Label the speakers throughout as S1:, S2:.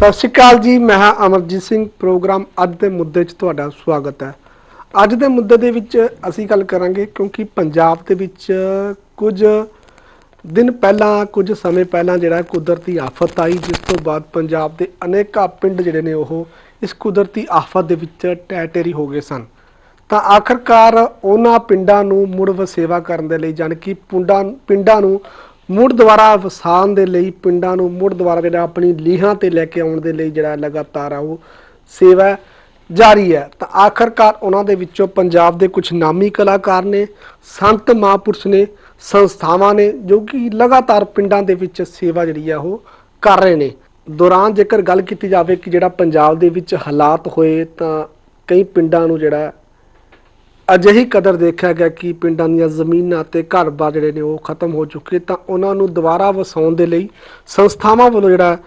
S1: ਸਤਿ ਸ਼੍ਰੀ ਅਕਾਲ ਜੀ, ਮੈਂ ਹਾਂ ਅਮਰਜੀਤ ਸਿੰਘ। ਪ੍ਰੋਗਰਾਮ ਅੱਜ ਦੇ ਮੁੱਦੇ 'ਚ ਤੁਹਾਡਾ ਸਵਾਗਤ ਹੈ। ਅੱਜ ਦੇ ਮੁੱਦੇ ਦੇ ਵਿੱਚ ਅਸੀਂ ਗੱਲ ਕਰਾਂਗੇ ਕਿਉਂਕਿ ਪੰਜਾਬ ਦੇ ਵਿੱਚ ਕੁਝ ਦਿਨ ਪਹਿਲਾਂ, ਕੁਝ ਸਮੇਂ ਪਹਿਲਾਂ ਜਿਹੜਾ ਕੁਦਰਤੀ ਆਫਤ ਆਈ, ਜਿਸ ਤੋਂ ਬਾਅਦ ਪੰਜਾਬ ਦੇ ਅਨੇਕਾਂ ਪਿੰਡ ਜਿਹੜੇ ਨੇ ਉਹ ਇਸ ਕੁਦਰਤੀ ਆਫਤ ਦੇ ਵਿੱਚ ਟੈਟੇਰੀ ਹੋ ਗਏ ਸਨ। ਤਾਂ ਆਖਰਕਾਰ ਉਹਨਾਂ ਪਿੰਡਾਂ ਨੂੰ ਮੁੜ ਵਸੇਵਾ ਕਰਨ ਦੇ ਲਈ, ਜਾਣੀ ਕਿ ਪਿੰਡਾਂ ਪਿੰਡਾਂ ਨੂੰ ਮੁੜ ਦੁਬਾਰਾ ਵਸਾਉਣ ਦੇ ਲਈ ਪਿੰਡਾਂ ਨੂੰ ਮੁੜ ਦੁਬਾਰਾ ਜਿਹੜਾ ਆਪਣੀ ਲੀਹਾਂ ਤੇ ਲੈ ਕੇ ਆਉਣ ਦੇ ਲਈ ਜਿਹੜਾ ਲਗਾਤਾਰ ਆ ਉਹ ਸੇਵਾ ਜਾਰੀ ਹੈ। ਤਾਂ ਆਖਰਕਾਰ ਉਹਨਾਂ ਦੇ ਵਿੱਚੋਂ ਪੰਜਾਬ ਦੇ ਕੁਝ ਨਾਮੀ ਕਲਾਕਾਰ ਨੇ, ਸੰਤ ਮਹਾਂਪੁਰਸ਼ ਨੇ, ਸੰਸਥਾਵਾਂ ਨੇ, ਜੋ ਕਿ ਲਗਾਤਾਰ ਪਿੰਡਾਂ ਦੇ ਵਿੱਚ ਸੇਵਾ ਜਿਹੜੀ ਆ ਉਹ ਕਰ ਰਹੇ ਨੇ। ਦੌਰਾਨ ਜੇਕਰ ਗੱਲ ਕੀਤੀ ਜਾਵੇ ਕਿ ਜਿਹੜਾ ਪੰਜਾਬ ਦੇ ਵਿੱਚ ਹਾਲਾਤ ਹੋਏ ਤਾਂ ਕਈ ਪਿੰਡਾਂ ਨੂੰ ਜਿਹੜਾ ਅਜਿਹੀ ਕਦਰ ਦੇਖਿਆ ਗਿਆ ਕਿ ਪਿੰਡਾਂ ਦੀਆਂ ਜ਼ਮੀਨਾਂ ਤੇ ਘਰ-ਬਾਰ ਜਿਹੜੇ ਨੇ ਉਹ ਖਤਮ ਹੋ ਚੁੱਕੇ ਤਾਂ ਉਹਨਾਂ ਨੂੰ ਦੁਬਾਰਾ ਵਸਾਉਣ ਦੇ ਲਈ ਸੰਸਥਾਵਾਂ ਵੱਲੋਂ ਜਿਹੜਾ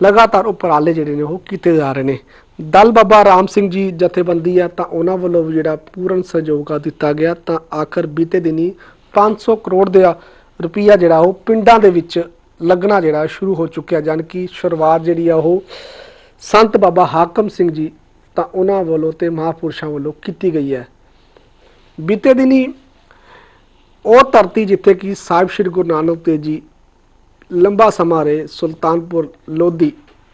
S1: ਲਗਾਤਾਰ ਉਪਰਾਲੇ ਜਿਹੜੇ ਨੇ ਉਹ ਕੀਤੇ ਜਾ ਰਹੇ ਨੇ। ਦਲ ਬਾਬਾ ਰਾਮ ਸਿੰਘ ਜੀ ਜਥੇਬੰਦੀ ਆ, ਤਾਂ ਉਹਨਾਂ ਵੱਲੋਂ ਵੀ ਜਿਹੜਾ ਪੂਰਨ ਸਹਿਯੋਗ ਆ ਦਿੱਤਾ ਗਿਆ, ਤਾਂ ਆਖਰ ਬੀਤੇ ਦਿਨੀ 500 ਕਰੋੜ ਦਾ ਰੁਪਈਆ ਜਿਹੜਾ ਉਹ ਪਿੰਡਾਂ ਦੇ ਵਿੱਚ ਲੱਗਣਾ ਜਿਹੜਾ ਸ਼ੁਰੂ ਹੋ ਚੁੱਕਿਆ ਜਾਨ ਕਿ ਸ਼ੁਰੂਆਤ ਜਿਹੜੀ ਆ ਉਹ ਸੰਤ ਬਾਬਾ ਹਾਕਮ ਸਿੰਘ ਜੀ, ਤਾਂ ਉਹਨਾਂ ਵੱਲੋਂ ਤੇ ਮਹਾਪੁਰਸ਼ਾਂ ਵੱਲੋਂ ਕੀਤੀ ਗਈ ਹੈ। ਬੀਤੇ ਦਿਨੀ ਉਹ ਧਰਤੀ ਜਿੱਥੇ ਕਿ ਸਾਹਿਬ ਸ੍ਰੀ ਗੁਰੂ ਨਾਨਕ ਦੇਵ ਜੀ ਲੰਬਾ ਸਮਾਂ ਰਹੇ, ਸੁਲਤਾਨਪੁਰ ਲੋਧੀ,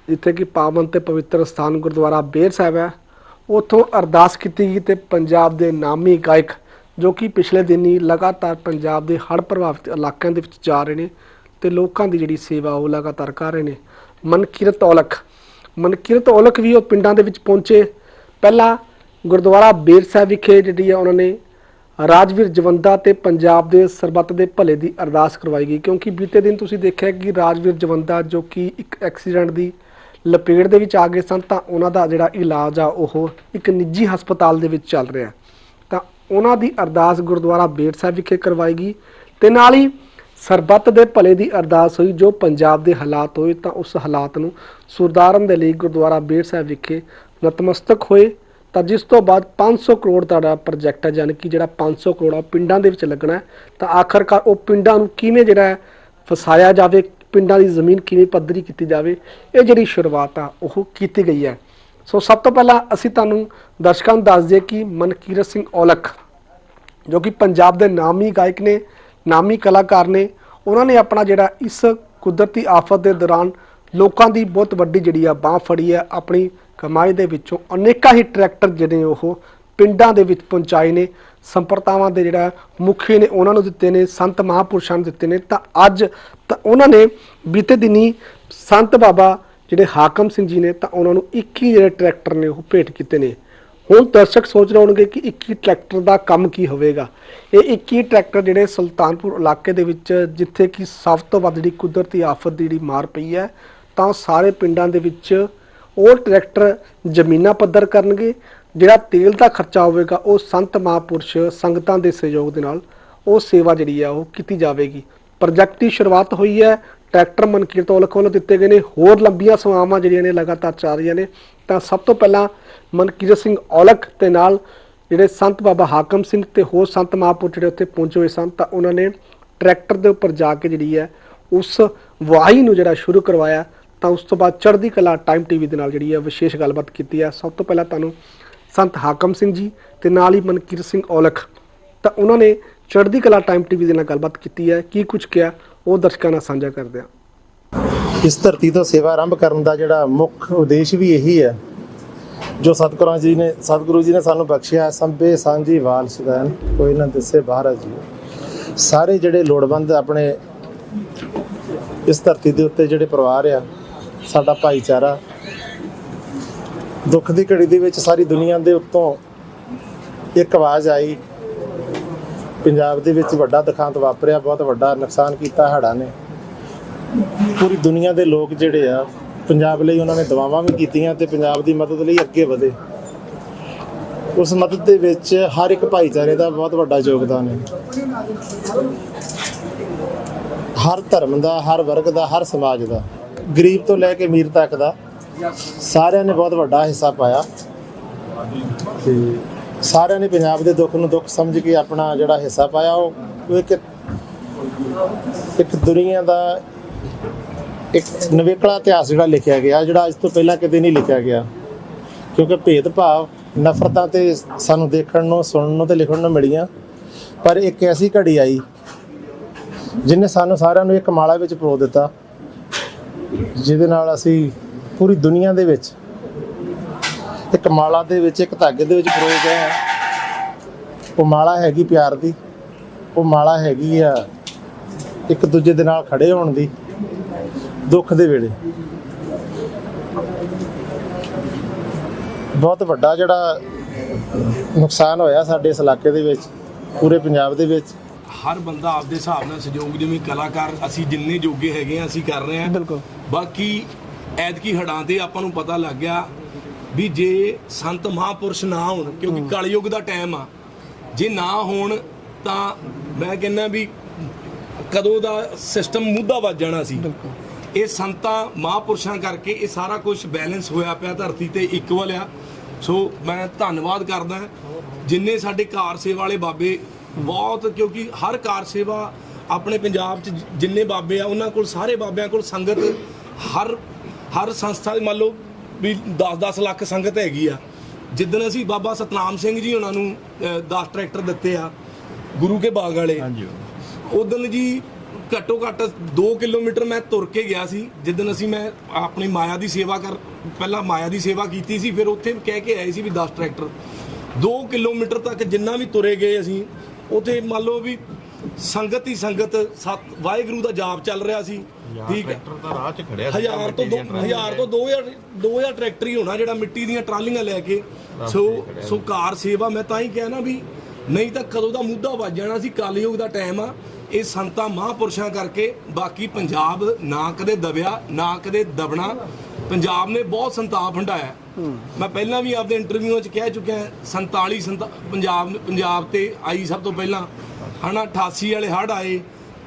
S1: ਜਿੱਥੇ ਕਿ ਪਾਵਨ ਤੇ ਪਵਿੱਤਰ ਸਥਾਨ ਗੁਰਦੁਆਰਾ ਬੇਰ ਸਾਹਿਬ ਹੈ, ਉੱਥੋਂ ਅਰਦਾਸ ਕੀਤੀ ਗਈ ਤੇ ਪੰਜਾਬ ਦੇ ਨਾਮੀ ਗਾਇਕ ਜੋ ਕਿ ਪਿਛਲੇ ਦਿਨੀ ਲਗਾਤਾਰ ਪੰਜਾਬ ਦੇ ਹੜ੍ਹ ਪ੍ਰਭਾਵਿਤ ਇਲਾਕਿਆਂ ਦੇ ਵਿੱਚ ਜਾ ਰਹੇ ਨੇ ਤੇ ਲੋਕਾਂ ਦੀ ਜਿਹੜੀ ਸੇਵਾ ਉਹ ਲਗਾਤਾਰ ਕਰ ਰਹੇ ਨੇ। ਮਨਕਿਰਤ ਔਲਖ ਮਨਕਿਰਤ ਔਲਖ ਵੀ ਉਹ ਪਿੰਡਾਂ ਦੇ ਵਿੱਚ ਪਹੁੰਚੇ। ਪਹਿਲਾਂ ਗੁਰਦੁਆਰਾ ਬੇਰ ਸਾਹਿਬ ਵਿਖੇ ਜਿਹੜੀ ਆ ਉਹਨਾਂ ਨੇ ਰਾਜਵੀਰ ਜਵੰਦਾ ਤੇ ਪੰਜਾਬ ਦੇ ਸਰਬੱਤ ਦੇ ਭਲੇ ਦੀ ਅਰਦਾਸ ਕਰਵਾਈ ਗਈ, ਕਿਉਂਕਿ ਬੀਤੇ ਦਿਨ ਤੁਸੀਂ ਦੇਖਿਆ ਕਿ ਰਾਜਵੀਰ ਜਵੰਦਾ ਜੋ ਕਿ ਇੱਕ ਐਕਸੀਡੈਂਟ ਦੀ ਲਪੇਟ ਦੇ ਵਿੱਚ ਆ ਗਏ ਸਨ, ਤਾਂ ਉਹਨਾਂ ਦਾ ਜਿਹੜਾ ਇਲਾਜ ਆ, ਉਹ ਇੱਕ ਨਿੱਜੀ ਹਸਪਤਾਲ ਦੇ ਵਿੱਚ ਚੱਲ ਰਿਹਾ। ਤਾਂ ਉਹਨਾਂ ਦੀ ਅਰਦਾਸ ਗੁਰਦੁਆਰਾ ਬੇਰ ਸਾਹਿਬ ਵਿਖੇ ਕਰਵਾਈ ਗਈ ਤੇ ਨਾਲ ਹੀ ਸਰਬੱਤ ਦੇ ਭਲੇ ਦੀ ਅਰਦਾਸ ਹੋਈ, ਜੋ ਪੰਜਾਬ ਦੇ ਹਾਲਾਤ ਹੋਏ, ਤਾਂ ਉਸ ਹਾਲਾਤ ਨੂੰ ਸੁਧਾਰਨ ਦੇ ਲਈ ਗੁਰਦੁਆਰਾ ਬੇਰ ਸਾਹਿਬ ਵਿਖੇ ਨਤਮਸਤਕ ਹੋਏ। ਤਾਂ ਜਿਸ ਤੋਂ ਬਾਅਦ 500 ਕਰੋੜ ਦਾ ਜਿਹੜਾ ਪ੍ਰੋਜੈਕਟ ਹੈ ਯਾਨੀ ਕਿ ਜਿਹੜਾ 500 ਕਰੋੜ ਆ ਪਿੰਡਾਂ ਦੇ ਵਿੱਚ ਲੱਗਣਾ ਤਾਂ ਆਖਰਕਾਰ ਉਹ ਪਿੰਡਾਂ ਨੂੰ ਕਿਵੇਂ ਜਿਹੜਾ ਫਸਾਇਆ ਜਾਵੇ, ਪਿੰਡਾਂ ਦੀ ਜ਼ਮੀਨ ਕਿਵੇਂ ਪੱਧਰੀ ਕੀਤੀ ਜਾਵੇ, ਇਹ ਜਿਹੜੀ ਸ਼ੁਰੂਆਤ ਆ, ਉਹ ਕੀਤੀ ਗਈ ਹੈ। ਸੋ ਸਭ ਤੋਂ ਪਹਿਲਾਂ ਅਸੀਂ ਤੁਹਾਨੂੰ ਦਰਸ਼ਕਾਂ ਨੂੰ ਦੱਸ ਦਈਏ ਕਿ ਮਨਕੀਰਤ ਸਿੰਘ ਔਲਖ, ਜੋ ਕਿ ਪੰਜਾਬ ਦੇ ਨਾਮੀ ਗਾਇਕ ਨੇ, ਨਾਮੀ ਕਲਾਕਾਰ ਨੇ, ਉਹਨਾਂ ਨੇ ਆਪਣਾ ਜਿਹੜਾ ਇਸ ਕੁਦਰਤੀ ਆਫਤ ਦੇ ਦੌਰਾਨ ਲੋਕਾਂ ਦੀ ਬਹੁਤ ਵੱਡੀ ਜਿਹੜੀ ਆ ਬਾਹ ਫੜੀ ਹੈ, ਆਪਣੀ ਕਮਾਈ ਦੇ ਵਿੱਚੋਂ ਅਨੇਕਾਂ ਹੀ ਟਰੈਕਟਰ ਜਿਹੜੇ ਉਹ ਪਿੰਡਾਂ ਦੇ ਵਿੱਚ ਪਹੁੰਚਾਏ ਨੇ, ਸੰਪਰਤਾਵਾਂ ਦੇ ਜਿਹੜਾ ਮੁਖੀ ਨੇ, ਉਹਨਾਂ ਨੂੰ ਦਿੱਤੇ ਨੇ, ਸੰਤ ਮਹਾਪੁਰਸ਼ਾਂ ਨੂੰ ਦਿੱਤੇ ਨੇ। ਤਾਂ ਅੱਜ ਤਾਂ ਉਹਨਾਂ ਨੇ ਬੀਤੇ ਦਿਨੀ ਸੰਤ ਬਾਬਾ ਜਿਹੜੇ ਹਾਕਮ ਸਿੰਘ ਜੀ ਨੇ, ਤਾਂ ਉਹਨਾਂ ਨੂੰ 21 ਜਿਹੜੇ ਟਰੈਕਟਰ ਨੇ ਉਹ ਭੇਟ ਕੀਤੇ ਨੇ। ਹੁਣ ਦਰਸ਼ਕ ਸੋਚ ਰਹੇ ਹੋਣਗੇ ਕਿ 21 ਟਰੈਕਟਰ ਦਾ ਕੰਮ ਕੀ ਹੋਵੇਗਾ। ਇਹ 21 ਟਰੈਕਟਰ ਜਿਹੜੇ ਸੁਲਤਾਨਪੁਰ ਇਲਾਕੇ ਦੇ ਵਿੱਚ, ਜਿੱਥੇ ਕਿ ਸਭ ਤੋਂ ਵੱਧ ਜਿਹੜੀ ਕੁਦਰਤੀ ਆਫਤ ਦੀ ਜਿਹੜੀ ਮਾਰ ਪਈ ਹੈ, ਤਾਂ ਉਹ ਸਾਰੇ ਪਿੰਡਾਂ ਦੇ ਵਿੱਚ ਉਹ ਟਰੈਕਟਰ ਜ਼ਮੀਨਾਂ ਪੱਧਰ ਕਰਨਗੇ, ਜਿਹੜਾ ਤੇਲ ਦਾ ਖਰਚਾ ਹੋਵੇਗਾ, ਉਹ ਸੰਤ ਮਹਾਂਪੁਰਸ਼ ਸੰਗਤਾਂ ਦੇ ਸਹਿਯੋਗ ਦੇ ਨਾਲ ਉਹ ਸੇਵਾ ਜਿਹੜੀ ਆ, ਉਹ ਕੀਤੀ ਜਾਵੇਗੀ। ਪ੍ਰੋਜੈਕਟ ਦੀ ਸ਼ੁਰੂਆਤ ਹੋਈ ਹੈ, ਟਰੈਕਟਰ ਮਨਕੀਰਤ ਔਲਖ ਵੱਲੋਂ ਦਿੱਤੇ ਗਏ ਨੇ, ਹੋਰ ਲੰਬੀਆਂ ਸੇਵਾਵਾਂ ਜਿਹੜੀਆਂ ਨੇ ਲਗਾਤਾਰ ਚੱਲ ਰਹੀਆਂ ਨੇ, ਤਾਂ ਸਭ ਤੋਂ ਪਹਿਲਾਂ ਮਨਕੀਰਤ ਸਿੰਘ ਔਲਖ ਦੇ ਨਾਲ ਜਿਹੜੇ ਸੰਤ ਬਾਬਾ ਹਾਕਮ ਸਿੰਘ ਤੇ ਹੋਰ ਸੰਤ ਮਹਾਂਪੁਰਸ਼ ਜਿਹੜੇ ਉੱਥੇ ਪਹੁੰਚੇ ਹੋਏ ਸਨ, ਤਾਂ ਉਹਨਾਂ ਨੇ ਟਰੈਕਟਰ ਦੇ ਉੱਪਰ ਜਾ ਕੇ ਜਿਹੜੀ ਹੈ, ਉਸ ਵਾਹੀ ਨੂੰ ਜਿਹੜਾ ਸ਼ੁਰੂ ਕਰਵਾਇਆ। ਤਾਂ ਉਸ ਤੋਂ ਬਾਅਦ ਚੜ੍ਹਦੀ ਕਲਾ ਟਾਈਮ ਟੀਵੀ ਦੇ ਨਾਲ ਜਿਹੜੀ ਹੈ ਵਿਸ਼ੇਸ਼ ਗੱਲਬਾਤ ਕੀਤੀ ਹੈ। ਸਭ ਤੋਂ ਪਹਿਲਾਂ ਤੁਹਾਨੂੰ ਸੰਤ ਹਾਕਮ ਸਿੰਘ ਜੀ ਤੇ ਨਾਲ ਹੀ ਮਨਕੀਰ ਸਿੰਘ ਔਲਖ। ਤਾਂ ਉਹਨਾਂ ਨੇ ਚੜ੍ਹਦੀ ਕਲਾ ਟਾਈਮ ਟੀਵੀ ਦੇ ਨਾਲ ਗੱਲਬਾਤ ਕੀਤੀ ਹੈ। ਕੀ ਕੁਝ ਕਿਹਾ, ਉਹ ਦਰਸ਼ਕਾਂ ਨਾਲ ਸਾਂਝਾ ਕਰਦੇ ਹਾਂ।
S2: ਇਸ ਧਰਤੀ ਤੋਂ ਸੇਵਾ ਆਰੰਭ ਕਰਨ ਦਾ ਜਿਹੜਾ ਮੁੱਖ ਉਦੇਸ਼ ਵੀ ਇਹੀ ਹੈ, ਜੋ ਸਤਿਗੁਰਾਂ ਜੀ ਨੇ, ਸਤਿਗੁਰੂ ਜੀ ਨੇ ਸਾਨੂੰ ਬਖਸ਼ਿਆ। ਸੰਬੇ ਸਾਂਝੀ ਵਾਲ ਸਦਨ ਕੋਈ ਨਾ ਦੱਸੇ ਬਾਹਰ ਜੀ ਸਾਰੇ ਜਿਹੜੇ ਲੋੜਵੰਦ ਆਪਣੇ ਇਸ ਧਰਤੀ ਦੇ ਉੱਤੇ ਜਿਹੜੇ ਪਰਿਵਾਰ ਆ ਸਾਡਾ ਭਾਈਚਾਰਾ। ਦੁੱਖ ਦੀ ਘੜੀ ਦੇ ਵਿੱਚ ਸਾਰੀ ਦੁਨੀਆ ਦੇ ਉੱਤੋਂ ਇੱਕ ਆਵਾਜ਼ ਆਈ। ਪੰਜਾਬ ਦੇ ਵਿੱਚ ਵੱਡਾ ਦੁਖਾਂਤ ਵਾਪਰਿਆ, ਬਹੁਤ ਵੱਡਾ ਨੁਕਸਾਨ ਕੀਤਾ ਹੜ੍ਹਾਂ ਨੇ। ਪੂਰੀ ਦੁਨੀਆ ਦੇ ਲੋਕ ਜਿਹੜੇ ਆ, ਪੰਜਾਬ ਲਈ ਉਹਨਾਂ ਨੇ ਦੁਆਵਾਂ ਵੀ ਕੀਤੀਆਂ ਤੇ ਪੰਜਾਬ ਦੀ ਮਦਦ ਲਈ ਅੱਗੇ ਵਧੇ। ਉਸ ਮਦਦ ਦੇ ਵਿੱਚ ਹਰ ਇੱਕ ਭਾਈਚਾਰੇ ਦਾ ਬਹੁਤ ਵੱਡਾ ਯੋਗਦਾਨ ਹੈ। ਹਰ ਧਰਮ ਦਾ, ਹਰ ਵਰਗ ਦਾ, ਹਰ ਸਮਾਜ ਦਾ। ਗਰੀਬ ਤੋਂ ਲੈ ਕੇ ਅਮੀਰ ਤੱਕ ਦਾ ਸਾਰਿਆਂ ਨੇ ਬਹੁਤ ਵੱਡਾ ਹਿੱਸਾ ਪਾਇਆ। ਤੇ ਸਾਰਿਆਂ ਨੇ ਪੰਜਾਬ ਦੇ ਦੁੱਖ ਨੂੰ ਦੁੱਖ ਸਮਝ ਕੇ ਆਪਣਾ ਜਿਹੜਾ ਹਿੱਸਾ ਪਾਇਆ। ਉਹ ਇੱਕ ਇੱਕ ਦੁਨੀਆ ਦਾ ਇੱਕ ਨਵੇਕਲਾ ਇਤਿਹਾਸ ਜਿਹੜਾ ਲਿਖਿਆ ਗਿਆ, ਜਿਹੜਾ ਅੱਜ ਤੋਂ ਪਹਿਲਾਂ ਕਦੇ ਨਹੀਂ ਲਿਖਿਆ ਗਿਆ। ਕਿਉਂਕਿ ਭੇਦਭਾਵ ਨਫ਼ਰਤਾਂ ਤੇ ਸਾਨੂੰ ਦੇਖਣ ਨੂੰ, ਸੁਣਨ ਨੂੰ ਤੇ ਲਿਖਣ ਨੂੰ ਮਿਲੀਆਂ। ਪਰ ਇੱਕ ਐਸੀ ਘੜੀ ਆਈ, ਜਿਨੇ ਸਾਨੂੰ ਸਾਰਿਆਂ ਨੂੰ ਇੱਕ ਮਾਲਾ ਵਿੱਚ ਪਰੋ ਦਿੱਤਾ। ਜਿਹਦੇ ਨਾਲ ਅਸੀਂ ਪੂਰੀ ਦੁਨੀਆ ਦੇ ਵਿੱਚ ਇੱਕ ਮਾਲਾ ਦੇ ਵਿੱਚ, ਇੱਕ ਧਾਗੇ ਦੇ ਵਿੱਚ ਪਰੋਏ ਗਏ ਹਾਂ। ਉਹ ਮਾਲਾ ਹੈਗੀ ਪਿਆਰ ਦੀ, ਉਹ ਮਾਲਾ ਹੈਗੀ ਆ ਇੱਕ ਦੂਜੇ ਦੇ ਨਾਲ ਖੜੇ ਹੋਣ ਦੀ, ਦੁੱਖ ਦੇ ਵੇਲੇ। ਬਹੁਤ ਵੱਡਾ ਜਿਹੜਾ ਨੁਕਸਾਨ ਹੋਇਆ ਸਾਡੇ ਇਸ ਇਲਾਕੇ ਦੇ ਵਿੱਚ, ਪੂਰੇ ਪੰਜਾਬ ਦੇ ਵਿੱਚ।
S3: ਹਰ ਬੰਦਾ ਆਪਦੇ ਹਿਸਾਬ ਨਾਲ ਸਹਿਯੋਗ ਜਿਵੇਂ ਕਲਾਕਾਰ ਅਸੀਂ ਜਿੰਨੇ ਜੋਗੇ ਹੈਗੇ ਆ ਅਸੀਂ ਕਰ ਰਹੇ ਆ
S1: ਬਿਲਕੁਲ।
S3: ਬਾਕੀ ਐਤਕੀ ਹੜਾਂ ਤੇ ਆਪਾਂ ਨੂੰ ਪਤਾ ਲੱਗ ਗਿਆ ਵੀ ਜੇ ਸੰਤ ਮਹਾਪੁਰਸ਼ ਨਾ ਹੋਣ ਕਿਉਂਕਿ ਕਲਯੁੱਗ ਦਾ ਟਾਈਮ ਆ ਜੇ ਨਾ ਹੋਣ ਤਾਂ ਮੈਂ ਕਹਿੰਦਾ ਵੀ ਕਦੋਂ ਦਾ ਸਿਸਟਮ ਮੁੱਦਾ ਵੱਜ ਜਾਣਾ ਸੀ। ਇਹ ਸੰਤਾਂ ਮਹਾਪੁਰਸ਼ਾਂ ਕਰਕੇ ਇਹ ਸਾਰਾ ਕੁਝ ਬੈਲੈਂਸ ਹੋਇਆ ਪਿਆ ਧਰਤੀ ਤੇ ਇਕੁਅਲ ਆ। ਸੋ ਮੈਂ ਧੰਨਵਾਦ ਕਰਦਾ ਜਿੰਨੇ ਸਾਡੇ ਕਾਰ ਸੇਵਾ ਵਾਲੇ ਬਾਬੇ ਬਹੁਤ ਕਿਉਂਕਿ ਹਰ ਕਾਰ ਸੇਵਾ ਆਪਣੇ ਪੰਜਾਬ 'ਚ ਜਿੰਨੇ ਬਾਬੇ ਆ ਉਹਨਾਂ ਕੋਲ ਸਾਰੇ ਬਾਬਿਆਂ ਕੋਲ ਸੰਗਤ ਹਰ ਹਰ ਸੰਸਥਾ ਦੇ ਮੰਨ ਲਓ ਵੀ 10-10 ਲੱਖ ਸੰਗਤ ਹੈਗੀ ਆ। ਜਿੱਦਣ ਅਸੀਂ ਬਾਬਾ ਸਤਨਾਮ ਸਿੰਘ ਜੀ ਉਹਨਾਂ ਨੂੰ 10 ਟਰੈਕਟਰ ਦਿੱਤੇ ਆ ਗੁਰੂ ਕੇ ਬਾਗ ਵਾਲੇ ਹਾਂਜੀ। ਉਦੋਂ ਜੀ ਘੱਟੋ ਘੱਟ 2 ਕਿਲੋਮੀਟਰ ਮੈਂ ਤੁਰ ਕੇ ਗਿਆ ਸੀ। ਜਿੱਦਣ ਅਸੀਂ ਮੈਂ ਆਪਣੀ ਮਾਇਆ ਦੀ ਸੇਵਾ ਕਰ ਪਹਿਲਾਂ ਮਾਇਆ ਦੀ ਸੇਵਾ ਕੀਤੀ ਸੀ ਫਿਰ ਉੱਥੇ ਕਹਿ ਕੇ ਆਏ ਸੀ ਵੀ 10 ਟਰੈਕਟਰ। 2 ਕਿਲੋਮੀਟਰ ਤੱਕ ਜਿੰਨਾ ਵੀ ਤੁਰੇ ਗਏ ਅਸੀਂ ਉੱਥੇ ਮੰਨ ਲਓ ਵੀ ਸੰਗਤ ਹੀ ਸੰਗਤ ਸਤ ਵਾਹਿਗੁਰੂ ਦਾ ਜਾਪ ਚੱਲ ਰਿਹਾ ਸੀ। ਠੀਕ ਹੈ।
S4: ਤਾਂ ਰਾਹ 'ਚ ਖੜਿਆ
S3: ਹਜ਼ਾਰ ਤੋਂ ਦੋ ਹਜ਼ਾਰ ਤੋਂ 2000 2000 ਟਰੈਕਟਰ ਹੀ ਹੋਣਾ ਜਿਹੜਾ ਮਿੱਟੀ ਦੀਆਂ ਟਰਾਲੀਆਂ ਲੈ ਕੇ। ਸੋ ਸੋ। ਕਾਰ ਸੇਵਾ ਮੈਂ ਤਾਂ ਹੀ ਕਿਹਾ ਨਾ ਵੀ ਨਹੀਂ ਤਾਂ ਕਦੋਂ ਦਾ ਮੁੱਦਾ ਵੱਜ ਜਾਣਾ ਸੀ ਕਲਯੁਗ ਦਾ ਟਾਈਮ ਆ। ਇਹ ਸੰਤਾਂ ਮਹਾਪੁਰਸ਼ਾਂ ਕਰਕੇ ਬਾਕੀ ਪੰਜਾਬ ਨਾ ਕਦੇ ਦਬਿਆ ਨਾ ਕਦੇ ਦਬਣਾ। ਪੰਜਾਬ ਨੇ ਬਹੁਤ ਸੰਤਾਪ ਹੰਡਾਇਆ ਮੈਂ ਪਹਿਲਾਂ ਵੀ ਆਪਦੇ ਇੰਟਰਵਿਊਆਂ 'ਚ ਕਹਿ ਚੁੱਕਿਆ 47 ਸੰਤਾ, ਪੰਜਾਬ ਪੰਜਾਬ ਤੇ ਆਈ ਸਭ ਤੋਂ ਪਹਿਲਾਂ। ਹਨਾ 88 ਵਾਲੇ ਹੜ੍ਹ ਆਏ,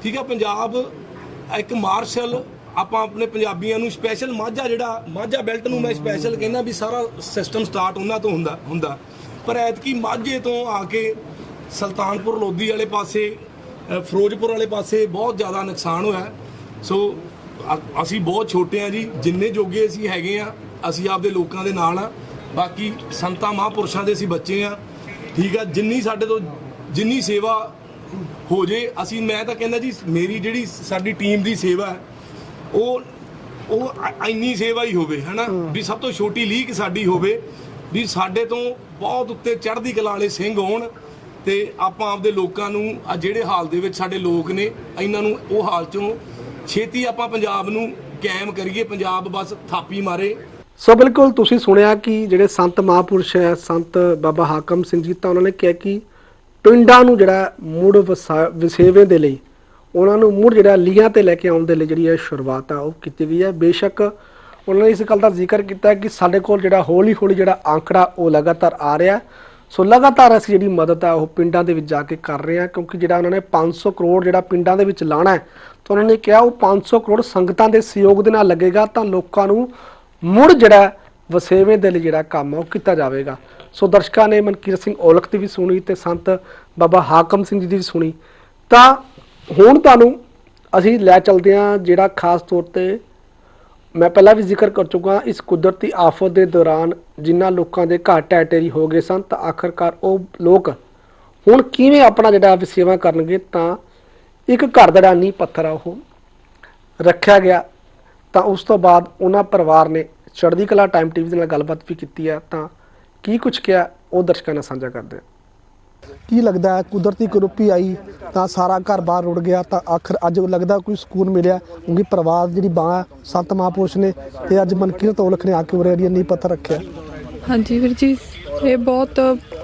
S3: ਠੀਕ ਆ, ਪੰਜਾਬ ਇੱਕ ਮਾਰਸ਼ਲ ਆਪਾਂ ਆਪਣੇ ਪੰਜਾਬੀਆਂ ਨੂੰ ਸਪੈਸ਼ਲ ਮਾਝਾ ਜਿਹੜਾ, ਮਾਝਾ ਬੈਲਟ ਨੂੰ ਮੈਂ ਸਪੈਸ਼ਲ ਕਹਿੰਦਾ ਵੀ ਸਾਰਾ ਸਿਸਟਮ ਸਟਾਰਟ ਉਹਨਾਂ ਤੋਂ ਹੁੰਦਾ ਹੁੰਦਾ। ਪਰ ਐਤਕੀ ਮਾਝੇ ਤੋਂ ਆ ਕੇ ਸੁਲਤਾਨਪੁਰ ਲੋਧੀ ਵਾਲੇ ਪਾਸੇ ਫਿਰੋਜ਼ਪੁਰ ਵਾਲੇ ਪਾਸੇ ਬਹੁਤ ਜ਼ਿਆਦਾ ਨੁਕਸਾਨ ਹੋਇਆ। ਸੋ ਅਸੀਂ ਬਹੁਤ ਛੋਟੇ ਆ ਜੀ, ਜਿੰਨੇ ਜੋਗੇ ਅਸੀਂ ਹੈਗੇ ਆ ਅਸੀਂ ਆਪਦੇ ਲੋਕਾਂ ਦੇ ਨਾਲ ਆ। ਬਾਕੀ ਸੰਤਾਂ ਮਹਾਂਪੁਰਸ਼ਾਂ ਦੇ ਅਸੀਂ ਬੱਚੇ ਆ। ਠੀਕ ਆ ਜਿੰਨੀ ਸਾਡੇ ਤੋਂ ਜਿੰਨੀ ਸੇਵਾ ਹੋ ਜੇ ਅਸੀਂ ਮੈਂ ਤਾਂ ਕਹਿੰਦਾ ਜੀ ਮੇਰੀ ਜਿਹੜੀ ਸਾਡੀ ਟੀਮ ਦੀ ਸੇਵਾ ਹੈ ਉਹ ਉਹ ਇੰਨੀ ਸੇਵਾ ਹੀ ਹੋਵੇ ਹਨਾ? ਵੀ ਸਭ ਤੋਂ ਛੋਟੀ ਲੀਕ ਸਾਡੀ ਹੋਵੇ ਵੀ ਸਾਡੇ ਤੋਂ ਬਹੁਤ ਉੱਤੇ ਚੜ੍ਹਦੀ ਕਲਾ ਵਾਲੇ ਸਿੰਘ ਹੋਣ ਤੇ ਆਪਾਂ ਆਪਦੇ ਲੋਕਾਂ ਨੂੰ ਆ ਜਿਹੜੇ ਹਾਲ ਦੇ ਵਿੱਚ ਸਾਡੇ ਲੋਕ ਨੇ ਇਹਨਾਂ ਨੂੰ ਉਹ ਹਾਲ ਚੋਂ ਛੇਤੀ ਆਪਾਂ ਪੰਜਾਬ ਨੂੰ ਕਾਇਮ ਕਰੀਏ ਪੰਜਾਬ ਬਸ ਥਾਪੀ ਮਾਰੇ।
S1: ਸੋ ਬਿਲਕੁਲ ਤੁਸੀਂ ਸੁਣਿਆ ਕਿ ਜਿਹੜੇ ਸੰਤ ਮਹਾਪੁਰਸ਼ ਹੈ, ਸੰਤ ਬਾਬਾ ਹਾਕਮ ਸਿੰਘ ਜੀ, ਤਾਂ ਉਹਨਾਂ ਨੇ ਕਿਹਾ ਕਿ ਪਿੰਡਾਂ ਨੂੰ ਜਿਹੜਾ ਮੁੜ ਵਸਾ- ਵਸੇਵੇ ਦੇ ਲਈ, ਉਹਨਾਂ ਨੂੰ ਮੁੜ ਜਿਹੜਾ ਲੀਹਾਂ ਤੇ ਲੈ ਕੇ ਆਉਣ ਦੇ ਲਈ ਜਿਹੜੀ ਹੈ ਸ਼ੁਰੂਆਤ ਆ, ਉਹ ਕੀਤੀ ਗਈ ਹੈ। ਬੇਸ਼ੱਕ ਉਹਨਾਂ ਨੇ ਇਸ ਗੱਲ ਦਾ ਜ਼ਿਕਰ ਕੀਤਾ ਕਿ ਸਾਡੇ ਕੋਲ ਜਿਹੜਾ ਹੌਲੀ ਹੌਲੀ ਜਿਹੜਾ ਆંકੜਾ ਉਹ ਲਗਾਤਾਰ ਆ ਰਿਹਾ। ਸੋ ਲਗਾਤਾਰ ਅਸੀਂ ਜਿਹੜੀ ਮਦਦ ਆ, ਉਹ ਪਿੰਡਾਂ ਦੇ ਵਿੱਚ ਜਾ ਕੇ ਕਰ ਰਹੇ ਹਾਂ, ਕਿਉਂਕਿ ਜਿਹੜਾ ਉਹਨਾਂ ਨੇ 500 ਕਰੋੜ ਜਿਹੜਾ ਪਿੰਡਾਂ ਦੇ ਵਿੱਚ ਲਾਣਾ ਹੈ, ਤਾਂ ਉਹਨਾਂ ਨੇ ਕਿਹਾ ਉਹ 500 ਕਰੋੜ ਸੰਗਤਾਂ ਦੇ ਸਹਿਯੋਗ ਦੇ ਨਾਲ ਲੱਗੇਗਾ, ਤਾਂ ਲੋਕਾਂ ਨੂੰ ਮੁੜ ਜਿਹੜਾ ਵਸੇਵੇਂ ਦੇ ਲਈ ਜਿਹੜਾ ਕੰਮ ਆ ਉਹ ਕੀਤਾ ਜਾਵੇਗਾ। ਸੋ ਦਰਸ਼ਕਾਂ ਨੇ ਮਨਕੀਰਤ ਸਿੰਘ ਔਲਖ ਦੀ ਵੀ ਸੁਣੀ ਤੇ ਸੰਤ ਬਾਬਾ ਹਾਕਮ ਸਿੰਘ ਜੀ ਦੀ ਵੀ ਸੁਣੀ। ਤਾਂ ਹੁਣ ਤੁਹਾਨੂੰ ਅਸੀਂ ਲੈ ਚਲਦੇ ਹਾਂ ਜਿਹੜਾ ਖਾਸ ਤੌਰ ਤੇ ਮੈਂ ਪਹਿਲਾਂ ਵੀ ਜ਼ਿਕਰ ਕਰ ਚੁੱਕਾ ਇਸ ਕੁਦਰਤੀ ਆਫਤ ਦੇ ਦੌਰਾਨ ਜਿਨ੍ਹਾਂ ਲੋਕਾਂ ਦੇ ਘਰ ਢਹਿ ਢੇਰੀ ਹੋ ਗਏ ਸਨ, ਤਾਂ ਆਖਰਕਾਰ ਉਹ ਲੋਕ ਹੁਣ ਕਿਵੇਂ ਆਪਣਾ ਜਿਹੜਾ ਵਿਸੇਵਾ ਕਰਨਗੇ, ਤਾਂ ਇੱਕ ਘਰ ਦਾ ਜਿਹੜਾ ਨੀਂਹ ਪੱਥਰ ਆ ਉਹ ਰੱਖਿਆ ਗਿਆ। ਤਾਂ ਉਸ ਤੋਂ ਬਾਅਦ ਉਹਨਾਂ ਪਰਿਵਾਰ ਨੇ ਚੜ੍ਹਦੀ ਕਲਾ ਟਾਈਮ ਟੀਵੀ ਦੇ ਨਾਲ ਗੱਲਬਾਤ ਵੀ ਕੀਤੀ ਹੈ ਤਾਂ ਕੀ ਕੁਝ ਕਿਹਾ ਉਹ ਦਰਸ਼ਕਾਂ ਨਾਲ ਸਾਂਝਾ ਕਰਦੇ ਹਾਂ। ਕੀ ਲੱਗਦਾ ਹੈ ਕੁਦਰਤੀ ਕਰੋਪੀ ਆਈ ਤਾਂ ਸਾਰਾ ਘਰ ਬਾਹਰ ਰੁੜ ਗਿਆ ਤਾਂ ਆਖਰ ਅੱਜ ਲੱਗਦਾ ਕੋਈ ਸਕੂਨ ਮਿਲਿਆ ਕਿਉਂਕਿ ਪਰਿਵਾਰ ਜਿਹੜੀ ਬਾਹ ਸੰਤ ਮਹਾਂਪੁਰਸ਼ ਨੇ ਤੇ ਅੱਜ ਮਨਕੀਰਤ ਔਲਖ ਨੇ ਆ ਕੇ ਉਰੇ ਨੀਂਹ ਪੱਥਰ ਰੱਖਿਆ।
S5: ਹਾਂਜੀ ਵੀਰ ਜੀ ਇਹ ਬਹੁਤ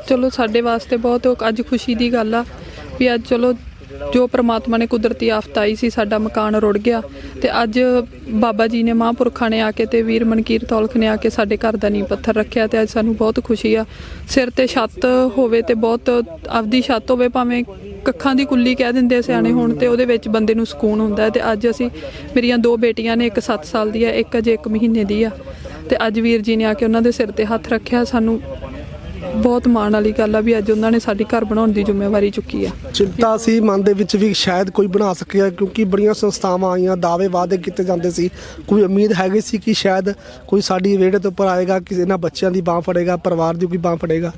S5: ਚਲੋ ਸਾਡੇ ਵਾਸਤੇ ਬਹੁਤ ਅੱਜ ਖੁਸ਼ੀ ਦੀ ਗੱਲ ਆ ਵੀ ਅੱਜ ਚਲੋ ਜੋ ਪ੍ਰਮਾਤਮਾ ਨੇ ਕੁਦਰਤੀ ਆਫਤ ਆਈ ਸੀ, ਸਾਡਾ ਮਕਾਨ ਰੁੜ ਗਿਆ ਤੇ ਅੱਜ ਬਾਬਾ ਜੀ ਨੇ ਮਹਾਂਪੁਰਖਾਂ ਨੇ ਆ ਕੇ ਤੇ ਵੀਰ ਮਨਕੀਰ ਤੌਲਖ ਨੇ ਆ ਕੇ ਸਾਡੇ ਘਰ ਦਾ ਨੀਂਹ ਪੱਥਰ ਰੱਖਿਆ ਤੇ ਅੱਜ ਸਾਨੂੰ ਬਹੁਤ ਖੁਸ਼ੀ ਆ। ਸਿਰ ਤੇ ਛੱਤ ਹੋਵੇ ਤੇ ਬਹੁਤ ਆਪਦੀ ਛੱਤ ਹੋਵੇ, ਭਾਵੇਂ ਕੱਖਾਂ ਦੀ ਕੁੱਲੀ ਕਹਿ ਦਿੰਦੇ ਸਿਆਣੇ ਹੁਣ ਤੇ ਉਹਦੇ ਵਿੱਚ ਬੰਦੇ ਨੂੰ ਸਕੂਨ ਹੁੰਦਾ ਹੈ ਤੇ ਅੱਜ ਅਸੀਂ ਮੇਰੀਆਂ ਦੋ ਬੇਟੀਆਂ ਨੇ, ਇੱਕ 7 ਸਾਲ ਦੀ ਆ, ਇੱਕ ਅਜੇ 1 ਮਹੀਨੇ ਦੀ ਆ। ਤੇ ਅੱਜ ਵੀਰ ਜੀ ਨੇ ਆ ਕੇ ਉਹਨਾਂ ਦੇ ਸਿਰ ਤੇ ਹੱਥ ਰੱਖਿਆ, ਸਾਨੂੰ ਬਹੁਤ ਮਾਣ ਵਾਲੀ ਗੱਲ ਆ ਵੀ ਅੱਜ ਉਹਨਾਂ ਨੇ ਸਾਡੀ ਘਰ ਬਣਾਉਣ ਦੀ ਜ਼ਿੰਮੇਵਾਰੀ ਚੁੱਕੀ ਆ।
S1: ਚਿੰਤਾ ਸੀ, ਮਨ ਦੇ ਵਿੱਚ ਵੀ ਸ਼ਾਇਦ ਕੋਈ ਬਣਾ ਸਕਿਆ, ਕਿਉਂਕਿ ਬੜੀਆਂ ਸੰਸਥਾਵਾਂ ਆਈਆਂ, ਦਾਅਵੇ ਵਾਅਦੇ ਕੀਤੇ ਜਾਂਦੇ ਸੀ। ਕੋਈ ਉਮੀਦ ਹੈਗੀ ਸੀ ਕਿ ਸ਼ਾਇਦ ਕੋਈ ਸਾਡੀ ਵਿਹੜੇ ਤੋਂ ਉੱਪਰ ਆਏਗਾ, ਕਿਸੇ ਇਹਨਾਂ ਬੱਚਿਆਂ ਦੀ ਬਾਹ ਫੜੇਗਾ, ਪਰਿਵਾਰ ਦੀ ਕੋਈ ਬਾਹ ਫੜੇਗਾ।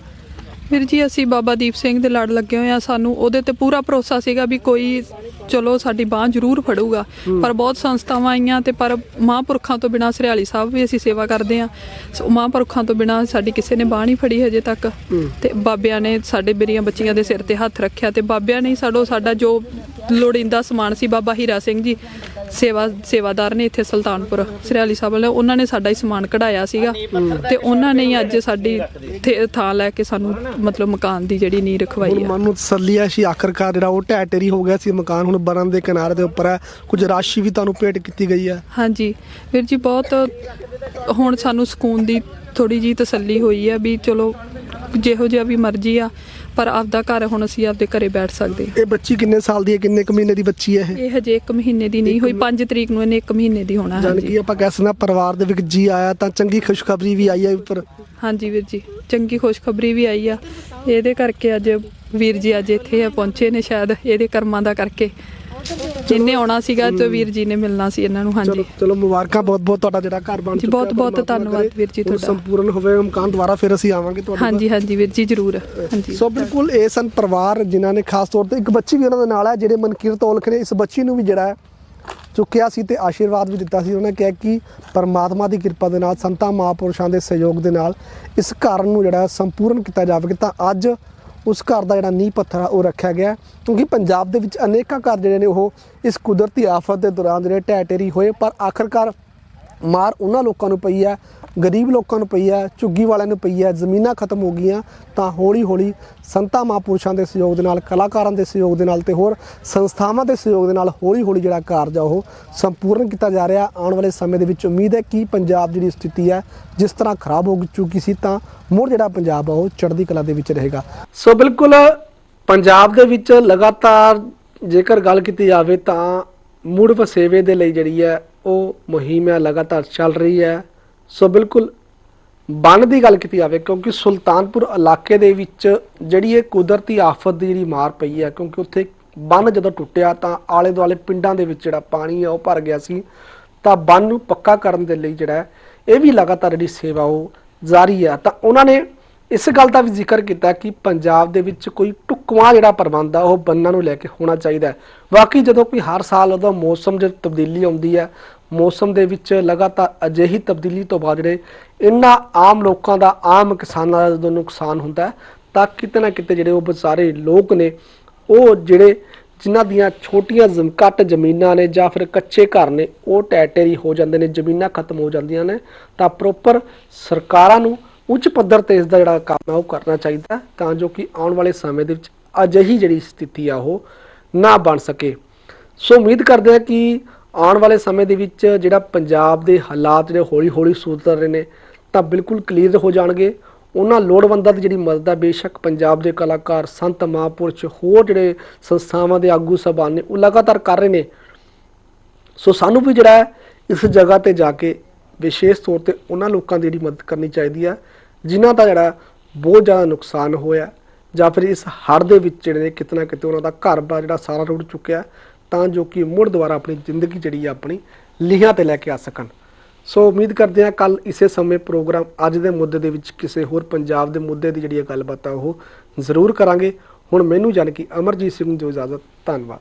S5: ਵੀਰ ਜੀ ਅਸੀਂ ਬਾਬਾ ਦੀਪ ਸਿੰਘ ਦੇ ਲੜ ਲੱਗੇ ਹੋਏ ਆ। ਸਾਨੂੰ ਉਹਦੇ ਤੇ ਪੂਰਾ ਭਰੋਸਾ ਸੀਗਾ ਵੀ ਕੋਈ ਚਲੋ ਸਾਡੀ ਬਾਹ ਜ਼ਰੂਰ ਫੜੂਗਾ। ਪਰ ਬਹੁਤ ਸੰਸਥਾਵਾਂ ਆਈਆਂ ਤੇ ਪਰ ਮਹਾਂਪੁਰਖਾਂ ਤੋਂ ਬਿਨਾਂ ਸਰਿਆਲੀ ਸਾਹਿਬ ਵੀ ਅਸੀਂ ਸੇਵਾ ਕਰਦੇ ਆ। ਸੋ ਮਹਾਂਪੁਰਖਾਂ ਤੋਂ ਬਿਨਾਂ ਸਾਡੀ ਕਿਸੇ ਨੇ ਬਾਹ ਨਹੀਂ ਫੜੀ ਹਜੇ ਤੱਕ। ਤੇ ਬਾਬਿਆਂ ਨੇ ਸਾਡੇ ਮੇਰੀਆਂ ਬੱਚੀਆਂ ਦੇ ਸਿਰ ਤੇ ਹੱਥ ਰੱਖਿਆ ਤੇ ਬਾਬਿਆਂ ਨੇ ਸਾਡੋ ਸਾਡਾ ਜੋ ਲੋੜੀਂਦਾ ਸਮਾਨ ਸੀ ਬਾਬਾ ਹੀਰਾ ਸਿੰਘ ਜੀ ਸੇਵਾ ਸੇਵਾਦਾਰ ਨੇ ਇੱਥੇ ਸੁਲਤਾਨਪੁਰ ਸਰਿਆਲੀ ਸਾਹਿਬ ਵਾਲੇ। ਉਹਨਾਂ ਨੇ ਸਾਡਾ ਹੀ ਸਮਾਨ ਕਢਾਇਆ ਸੀਗਾ ਤੇ ਉਹਨਾਂ ਨੇ ਹੀ ਅੱਜ ਸਾਡੀ ਥੇ- ਥਾਂ ਲੈ ਕੇ ਸਾਨੂੰ ਮਤਲਬ ਮਕਾਨ ਦੀ ਜਿਹੜੀ ਨੀਂਹ ਰਖਵਾਈ ਆ।
S1: ਮਨ ਨੂੰ ਤਸੱਲੀ ਹੈ ਸੀ ਆਖਰਕਾਰ ਜਿਹੜਾ ਉਹ ਢਹਿ ਢੇਰੀ ਹੋ ਗਿਆ ਸੀ ਮਕਾਨ ਹੁਣ ਬਰਨ ਦੇ ਕਿਨਾਰੇ ਦੇ ਉੱਪਰ ਹੈ। ਕੁਝ ਰਾਸ਼ੀ ਵੀ ਤੁਹਾਨੂੰ ਭੇਟ ਕੀਤੀ ਗਈ ਹੈ।
S5: ਹਾਂਜੀ ਵੀਰ ਜੀ ਬਹੁਤ ਹੁਣ ਸਾਨੂੰ ਸਕੂਨ ਦੀ ਥੋੜੀ ਜੀ ਤਸੱਲੀ ਹੋਈ ਆ ਵੀ ਚਲੋ ਜਿਹੋ ਜਿਹਾ ਵੀ ਮਰਜ਼ੀ ਆ ਪਰ ਆਪਦਾ ਘਰ ਹੁਣ ਅਸੀਂ ਆਪਦੇ ਘਰੇ ਬੈਠ ਸਕਦੇ।
S1: ਇਹ ਬੱਚੀ ਕਿੰਨੇ ਸਾਲ ਦੀ ਹੈ ਕਿੰਨੇ ਕੁ ਮਹੀਨੇ ਦੀ ਬੱਚੀ ਹੈ ਇਹ?
S5: ਇਹ ਹਜੇ 1 ਮਹੀਨੇ ਦੀ ਨਹੀਂ ਹੋਈ 5 ਤਰੀਕ ਨੂੰ ਇਹਨੇ 1 ਮਹੀਨੇ ਦੀ ਹੋਣਾ
S1: ਜਾਨ
S5: ਹਾਂਜੀ।
S1: ਕਿ ਆਪਾਂ ਕਹਿ ਸਕਦੇ ਹਾਂ ਪਰਿਵਾਰ ਦੇ ਵਿੱਚ ਜੀ ਆਇਆ ਤਾਂ ਚੰਗੀ ਖੁਸ਼ਖਬਰੀ ਵੀ ਆਈ ਹੈ ਉੱਪਰ।
S5: ਹਾਂਜੀ ਵੀਰ ਜੀ ਚੰਗੀ ਖੁਸ਼ਖਬਰੀ ਵੀ ਆਈ ਆ। ਇਹਦੇ ਕਰਕੇ ਅੱਜ ਵੀਰ ਜੀ ਅੱਜ ਇੱਥੇ ਆ ਪਹੁੰਚੇ ਨੇ ਸ਼ਾਇਦ ਇਹਦੇ ਕਰਮਾਂ ਦਾ ਕਰਕੇ। ਜਿੰਨੇ ਆਉਣਾ ਸੀਗਾ ਤੇ ਵੀਰ ਜੀ ਨੇ ਮਿਲਣਾ ਸੀ ਇਹਨਾਂ ਨੂੰ ਹਾਂਜੀ।
S1: ਚਲੋ ਮੁਬਾਰਕਾਂ ਬਹੁਤ ਬਹੁਤ ਤੁਹਾਡਾ ਜਿਹੜਾ ਘਰ ਬਣ ਚੁੱਕਾ
S5: ਬਹੁਤ- ਬਹੁਤ ਧੰਨਵਾਦ ਵੀਰ ਜੀ ਤੁਹਾਡਾ।
S1: ਸੰਪੂਰਨ ਹੋਵੇ ਮਕਾਨ ਦੁਬਾਰਾ ਫਿਰ ਅਸੀਂ ਆਵਾਂਗੇ ਤੁਹਾਡੇ
S5: ਹਾਂਜੀ ਹਾਂਜੀ ਵੀਰ ਜੀ ਜ਼ਰੂਰ। ਹਾਂਜੀ।
S1: ਸੋ ਬਿਲਕੁਲ ਇਹ ਸਨ ਪਰਿਵਾਰ ਜਿਨ੍ਹਾਂ ਨੇ ਖਾਸ ਤੌਰ ਤੇ ਇੱਕ ਬੱਚੀ ਵੀ ਉਹਨਾਂ ਦੇ ਨਾਲ ਹੈ ਜਿਹੜੇ ਮਨਕੀਰਤ ਔਲਖ ਨੇ ਇਸ ਬੱਚੀ ਨੂੰ ਵੀ ਜਿਹੜਾ ਹੈ ਚੁੱਕਿਆ ਸੀ ਤੇ ਆਸ਼ੀਰਵਾਦ ਵੀ ਦਿੱਤਾ ਸੀ। ਉਹਨਾਂ ਕਿਹਾ ਕਿ ਪਰਮਾਤਮਾ ਦੀ ਕਿਰਪਾ ਦੇ ਨਾਲ ਸੰਤਾਂ ਮਹਾਂਪੁਰਸ਼ਾਂ ਦੇ ਸਹਿਯੋਗ ਦੇ ਨਾਲ ਇਸ ਘਰ ਨੂੰ ਜਿਹੜਾ ਸੰਪੂਰਨ ਕੀਤਾ ਜਾਵੇਗਾ। ਤਾਂ ਅੱਜ ਉਸ ਘਰ ਦਾ ਜਿਹੜਾ ਨੀਂਹ ਪੱਥਰ ਆ, ਉਹ ਰੱਖਿਆ ਗਿਆ। ਕਿਉਂਕਿ ਪੰਜਾਬ ਦੇ ਵਿੱਚ ਅਨੇਕਾਂ ਘਰ ਜਿਹੜੇ ਨੇ ਉਹ ਇਸ ਕੁਦਰਤੀ ਆਫਤ ਦੇ ਦੌਰਾਨ ਜਿਹੜੇ ਢਹਿ ਢੇਰੀ ਹੋਏ, ਪਰ ਆਖਰਕਾਰ ਮਾਰ ਉਹਨਾਂ ਲੋਕਾਂ ਨੂੰ ਪਈ ਹੈ, ਗਰੀਬ ਲੋਕਾਂ ਨੂੰ ਪਈ ਹੈ, ਝੁੱਗੀ ਵਾਲਿਆਂ ਨੂੰ ਪਈ ਹੈ, ਜ਼ਮੀਨਾਂ ਖਤਮ ਹੋ ਗਈਆਂ, ਤਾਂ ਹੌਲੀ ਹੌਲੀ ਸੰਤਾਂ, ਮਹਾਂਪੁਰਸ਼ਾਂ ਦੇ ਸਹਿਯੋਗ ਦੇ ਨਾਲ, ਕਲਾਕਾਰਾਂ ਦੇ ਸਹਿਯੋਗ ਦੇ ਨਾਲ ਤੇ ਹੋਰ ਸੰਸਥਾਵਾਂ ਦੇ ਸਹਿਯੋਗ ਦੇ ਨਾਲ ਹੌਲੀ ਹੌਲੀ ਜਿਹੜਾ ਕਾਰਜ ਆ ਉਹ ਸੰਪੂਰਨ ਕੀਤਾ ਜਾ ਰਿਹਾ। ਆਉਣ ਵਾਲੇ ਸਮੇਂ ਦੇ ਵਿੱਚ ਉਮੀਦ ਹੈ ਕਿ ਪੰਜਾਬ ਜਿਹੜੀ ਸਥਿਤੀ ਹੈ, ਜਿਸ ਤਰ੍ਹਾਂ ਖਰਾਬ ਹੋ ਚੁੱਕੀ ਸੀ, ਤਾਂ ਮੁੜ ਜਿਹੜਾ ਪੰਜਾਬ ਆ ਉਹ ਚੜ੍ਹਦੀ ਕਲਾ ਦੇ ਵਿੱਚ ਰਹੇਗਾ। ਸੋ ਬਿਲਕੁਲ ਪੰਜਾਬ ਦੇ ਵਿੱਚ ਲਗਾਤਾਰ ਜੇਕਰ ਗੱਲ ਕੀਤੀ ਜਾਵੇ ਤਾਂ ਮੁੜ ਵਸੇਵੇ ਦੇ ਲਈ ਜਿਹੜੀ ਹੈ ਉਹ ਮੁਹਿੰਮ ਹੈ ਲਗਾਤਾਰ ਚੱਲ ਰਹੀ ਹੈ ਸੋ ਬਿਲਕੁਲ ਬੰਨ ਦੀ ਗੱਲ ਕੀਤੀ ਜਾਵੇ, ਕਿਉਂਕਿ ਸੁਲਤਾਨਪੁਰ ਇਲਾਕੇ ਦੇ ਵਿੱਚ ਜਿਹੜੀ ਇਹ ਕੁਦਰਤੀ ਆਫਤ ਦੀ ਜਿਹੜੀ ਮਾਰ ਪਈ ਹੈ ਕਿਉਂਕਿ ਉੱਥੇ ਬੰਨ ਜਦੋਂ ਟੁੱਟਿਆ ਤਾਂ ਆਲੇ ਦੁਆਲੇ ਪਿੰਡਾਂ ਦੇ ਵਿੱਚ ਜਿਹੜਾ ਪਾਣੀ ਆ, ਉਹ ਭਰ ਗਿਆ ਸੀ। ਤਾਂ ਬੰਨ ਨੂੰ ਪੱਕਾ ਕਰਨ ਦੇ ਲਈ ਜਿਹੜਾ, ਇਹ ਵੀ ਲਗਾਤਾਰ ਜਿਹੜੀ ਸੇਵਾ ਉਹ ਜਾਰੀ ਆ। ਤਾਂ ਉਹਨਾਂ ਨੇ ਇਸ ਗੱਲ ਦਾ ਵੀ ਜ਼ਿਕਰ ਕੀਤਾ ਕਿ ਪੰਜਾਬ ਦੇ ਵਿੱਚ ਕੋਈ ਟੁਕਵਾ ਜਿਹੜਾ ਪ੍ਰਬੰਧ ਆ, ਉਹ ਬੰਨਾਂ ਨੂੰ ਲੈ ਕੇ ਹੋਣਾ ਚਾਹੀਦਾ ਹੈ। ਬਾਕੀ ਜਦੋਂ ਕੋਈ ਹਰ ਸਾਲ ਉਹਦਾ ਮੌਸਮ ਦੇ ਤਬਦੀਲੀ ਆਉਂਦੀ ਹੈ, ਮੌਸਮ ਦੇ ਵਿੱਚ ਲਗਾਤਾਰ ਅਜਿਹੀ ਤਬਦੀਲੀ ਤੋਂ ਬਾਅਦ ਜਿਹੜੇ ਇੰਨਾ ਆਮ ਲੋਕਾਂ ਦਾ, ਆਮ ਕਿਸਾਨਾਂ ਦਾ ਜਦੋਂ ਨੁਕਸਾਨ ਹੁੰਦਾ ਤਾਂ ਕਿਤੇ ਨਾ ਕਿਤੇ ਜਿਹੜੇ ਉਹ ਵਿਚਾਰੇ ਲੋਕ ਨੇ, ਉਹ ਜਿਹੜੇ ਜਿਨ੍ਹਾਂ ਦੀਆਂ ਛੋਟੀਆਂ ਜ਼ਮ ਘੱਟ ਜ਼ਮੀਨਾਂ ਨੇ ਜਾਂ ਫਿਰ ਕੱਚੇ ਘਰ ਨੇ, ਉਹ ਟੈਟੇਰੀ ਹੋ ਜਾਂਦੇ ਨੇ, ਜ਼ਮੀਨਾਂ ਖਤਮ ਹੋ ਜਾਂਦੀਆਂ ਨੇ, ਤਾਂ ਪ੍ਰੋਪਰ ਸਰਕਾਰਾਂ ਨੂੰ ਉੱਚ ਪੱਧਰ ਤੇ ਇਸ ਦਾ ਜਿਹੜਾ ਕੰਮ ਹੈ ਉਹ ਕਰਨਾ ਚਾਹੀਦਾ ਤਾਂ ਜੋ ਕਿ ਆਉਣ ਵਾਲੇ ਸਮੇਂ ਦੇ ਵਿੱਚ ਅਜਿਹੀ ਜਿਹੜੀ ਸਥਿਤੀ ਆ ਉਹ ਨਾ ਬਣ ਸਕੇ। ਸੋ ਉਮੀਦ ਕਰਦੇ ਹਾਂ ਕਿ ਆਉਣ ਵਾਲੇ ਸਮੇਂ ਦੇ ਵਿੱਚ ਜਿਹੜਾ ਪੰਜਾਬ ਦੇ ਹਾਲਾਤ ਜਿਹੜੇ ਹੌਲੀ-ਹੌਲੀ ਸੁਧਰ ਰਹੇ ਨੇ, ਤਾਂ ਬਿਲਕੁਲ ਕਲੀਅਰ ਹੋ ਜਾਣਗੇ। ਉਹਨਾਂ ਲੋੜਵੰਦਾਂ ਦੀ ਜਿਹੜੀ ਮਦਦ ਆ, ਬੇਸ਼ੱਕ ਪੰਜਾਬ ਦੇ ਕਲਾਕਾਰ ਸੰਤ ਮਹਾਂਪੁਰਸ਼ ਹੋਰ ਜਿਹੜੇ ਸੰਸਥਾਵਾਂ ਦੇ ਆਗੂ ਸਭਾਨ ਨੇ, ਉਹ ਲਗਾਤਾਰ ਕਰ ਰਹੇ ਨੇ। ਸੋ ਸਾਨੂੰ ਵੀ ਜਿਹੜਾ ਇਸ ਜਗ੍ਹਾ ਤੇ ਜਾ ਕੇ ਵਿਸ਼ੇਸ਼ ਤੌਰ ਤੇ ਉਹਨਾਂ ਲੋਕਾਂ ਦੀ ਜਿਹੜੀ ਮਦਦ ਕਰਨੀ ਚਾਹੀਦੀ ਹੈ ਜਿਨ੍ਹਾਂ ਦਾ ਜਿਹੜਾ ਬਹੁਤ ਜ਼ਿਆਦਾ ਨੁਕਸਾਨ ਹੋਇਆ, ਜਾਂ ਫਿਰ ਇਸ ਹੜ੍ਹ ਦੇ ਵਿੱਚ ਜਿਹੜੇ ਨੇ ਕਿਤਨਾ ਕਿਤੇ ਉਹਨਾਂ ਦਾ ਘਰ-ਬਾਰ ਜਿਹੜਾ ਸਾਰਾ ਰੁੜ ਚੁੱਕਿਆ, ਤਾਂ ਜੋ ਕਿ ਮੁੜ ਦੁਬਾਰਾ ਆਪਣੀ ਜ਼ਿੰਦਗੀ ਜਿਹੜੀ ਆ ਆਪਣੀ ਲੀਹਾਂ ਤੇ ਲੈ ਕੇ ਆ ਸਕਣ। ਸੋ ਉਮੀਦ ਕਰਦੇ ਹਾਂ ਕੱਲ ਇਸੇ ਸਮੇਂ ਪ੍ਰੋਗਰਾਮ ਅੱਜ ਦੇ ਮੁੱਦੇ ਦੇ ਵਿੱਚ ਕਿਸੇ ਹੋਰ ਪੰਜਾਬ ਦੇ ਮੁੱਦੇ ਦੀ ਜਿਹੜੀ ਇਹ ਗੱਲਬਾਤ ਆ ਉਹ ਜ਼ਰੂਰ ਕਰਾਂਗੇ। ਹੁਣ ਮੈਨੂੰ ਜਾਣ ਕਿ ਅਮਰਜੀਤ ਸਿੰਘ ਨੂੰ ਇਜਾਜ਼ਤ, ਧੰਨਵਾਦ।